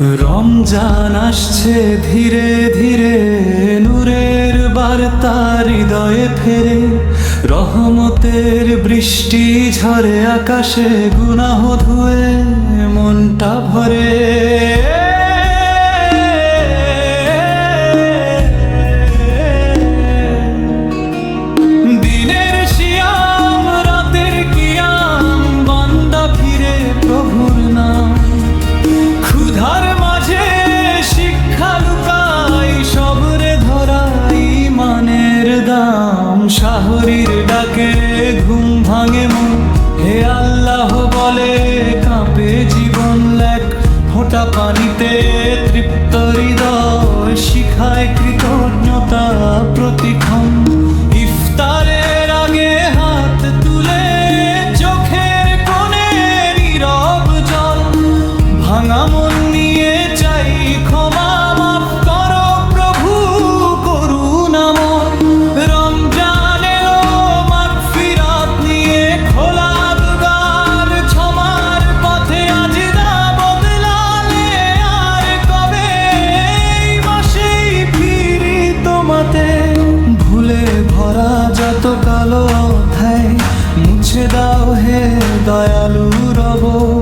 রমজান আসছে ধীরে ধীরে, নূরের বার্তা হৃদয়ে ফেরে। রহমতের বৃষ্টি ঝরে আকাশে গুণাহ ধুয়ে, মনটা ভরে। Money. দয়ালু রব।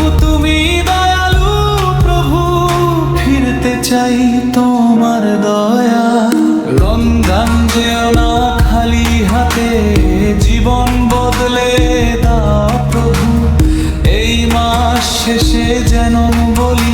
প্রভু, তুমি দয়ালু, প্রভু, ফিরতে চাই তোমার দয়া। লন্ডন যেও না খালি হাতে জীবন বদলে দা প্রভু। এই মাস শেষে যেন বলি